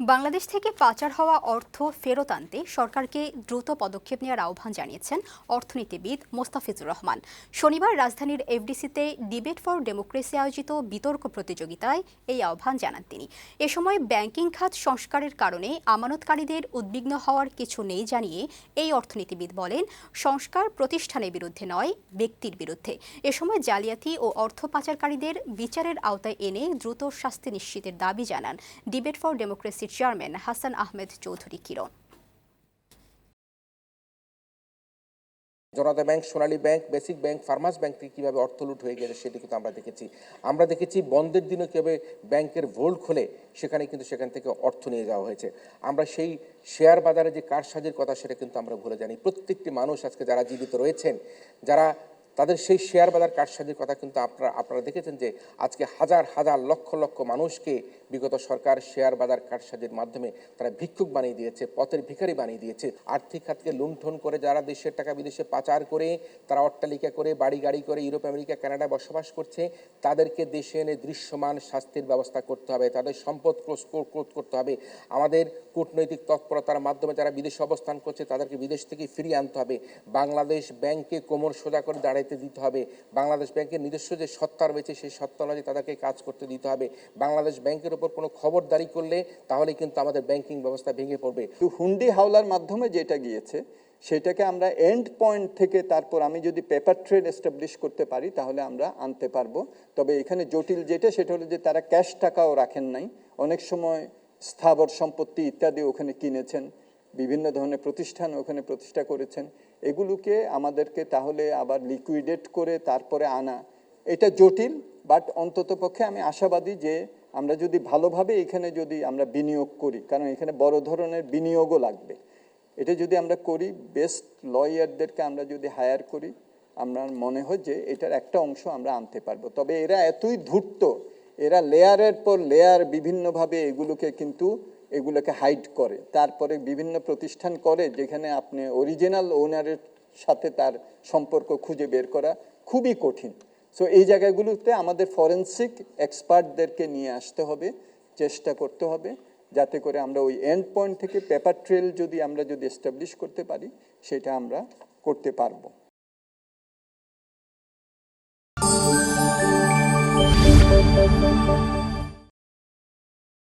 বাংলাদেশ থেকে পাচার হওয়া অর্থ ফেরত আনতে সরকারকে দ্রুত পদক্ষেপ নেওয়ার আহ্বান জানিয়েছেন অর্থনীতিবিদ মোস্তাফিজুর রহমান। শনিবার রাজধানীর এফডিসিতে ডিবেট ফর ডেমোক্রেসি আয়োজিত বিতর্ক প্রতিযোগিতায় এই আহ্বান জানান তিনি। এ সময় ব্যাংকিং খাত সংস্কারের কারণে আমানতকারীদের উদ্বিগ্ন হওয়ার কিছু নেই জানিয়ে এই অর্থনীতিবিদ বলেন, সংস্কার প্রতিষ্ঠানের বিরুদ্ধে নয়, ব্যক্তির বিরুদ্ধে। এ সময় জালিয়াতি ও অর্থ পাচারকারীদের বিচারের আওতায় এনে দ্রুত শাস্তি নিশ্চিতের দাবি জানান। ডিবেট ফর ডেমোক্রেসির চেয়ারম্যান হাসান আহমেদ চৌধুরী কিরণ Janata bank, Sonali bank, basic bank farmers bank থেকে কীভাবে অর্থ লুট হয়ে গেছে সেটি কিন্তু আমরা দেখেছি। আমরা দেখেছি বন্ধের দিনে কীভাবে ব্যাংকের ভোল্ট খুলে সেখানে কিন্তু সেখান থেকে অর্থ নিয়ে যাওয়া হয়েছে। আমরা সেই শেয়ার বাজারে যে কারসাজির কথা সেটা কিন্তু আমরা ভুলে জানি প্রত্যেকটি মানুষ আজকে যারা জীবিত রয়েছেন, যারা তাদের সেই শেয়ার বাজার কারসাজির কথা কিন্তু আপনারা আপনারা দেখেছেন যে আজকে হাজার হাজার লক্ষ লক্ষ মানুষকে বিগত সরকার শেয়ার বাজার কারসাজির মাধ্যমে তারা ভিক্ষুক বানিয়ে দিয়েছে, পথের ভিখারি বানিয়ে দিয়েছে। আর্থিক খাতকে লুণ্ঠন করে যারা দেশের টাকা বিদেশে পাচার করে, তারা অট্টালিকা করে, বাড়ি গাড়ি করে ইউরোপ, আমেরিকা কানাডায় বসবাস করছে, তাদেরকে দেশে এনে দৃশ্যমান শাস্তির ব্যবস্থা করতে হবে, তাদের সম্পদ ক্রোধ করতে হবে। আমাদের কূটনৈতিক তৎপরতার মাধ্যমে যারা বিদেশে অবস্থান করছে, তাদেরকে বিদেশ থেকে ফিরিয়ে আনতে হবে। বাংলাদেশ ব্যাংকে কোমর সোজা করে দাঁড়াইতে দিতে হবে। বাংলাদেশ ব্যাংকের নিজস্ব যে সত্তা রয়েছে, সেই সত্তা অনুযায়ী তাদেরকে কাজ করতে দিতে হবে। বাংলাদেশ ব্যাংকের উপর কোনো খবরদারি করলে তাহলে কিন্তু আমাদের ব্যাংকিং ব্যবস্থা ভেঙে পড়বে। হুন্ডি হাওলার মাধ্যমে যেটা গিয়েছে, সেটাকে আমরা এন্ড পয়েন্ট থেকে তারপর আমি যদি পেপার ট্রেড এস্টাবলিশ করতে পারি, তাহলে আমরা আনতে পারব। তবে এখানে জটিল যেটা, সেটা হলো যে তারা ক্যাশ টাকাও রাখেন নাই। অনেক সময় স্থাবর সম্পত্তি ইত্যাদি ওখানে কিনেছেন। বিভিন্ন ধরনের প্রতিষ্ঠান ওখানে প্রতিষ্ঠা করেছেন। এগুলোকে আমাদেরকে তাহলে আবার লিকুইডেট করে তারপরে আনা। এটা জটিল বাট অন্তত পক্ষে আমি আশাবাদী যে আমরা যদি ভালোভাবে এখানে যদি আমরা বিনিয়োগ করি, কারণ এখানে বড় ধরনের বিনিয়োগও লাগবে। এটা যদি আমরা করি বেস্ট লয়ারদেরকে আমরা যদি হায়ার করি, আমার মনে হয় যে এটার একটা অংশ আমরা আনতে পারব। তবে এরা এতই ধূর্ত, এরা লেয়ারের পর লেয়ার বিভিন্নভাবে এগুলোকে কিন্তু এগুলোকে হাইড করে তারপরে বিভিন্ন প্রতিষ্ঠান করে যেখানে আপনি অরিজিনাল ওনারের সাথে তার সম্পর্ক খুঁজে বের করা খুবই কঠিন সো এই জায়গাগুলোতে আমাদের ফরেন্সিক এক্সপার্টদেরকে নিয়ে আসতে হবে, চেষ্টা করতে হবে, যাতে করে আমরা ওই এন্ড পয়েন্ট থেকে পেপার ট্রেল যদি আমরা যদি এস্টাবলিশ করতে পারি, সেটা আমরা করতে পারব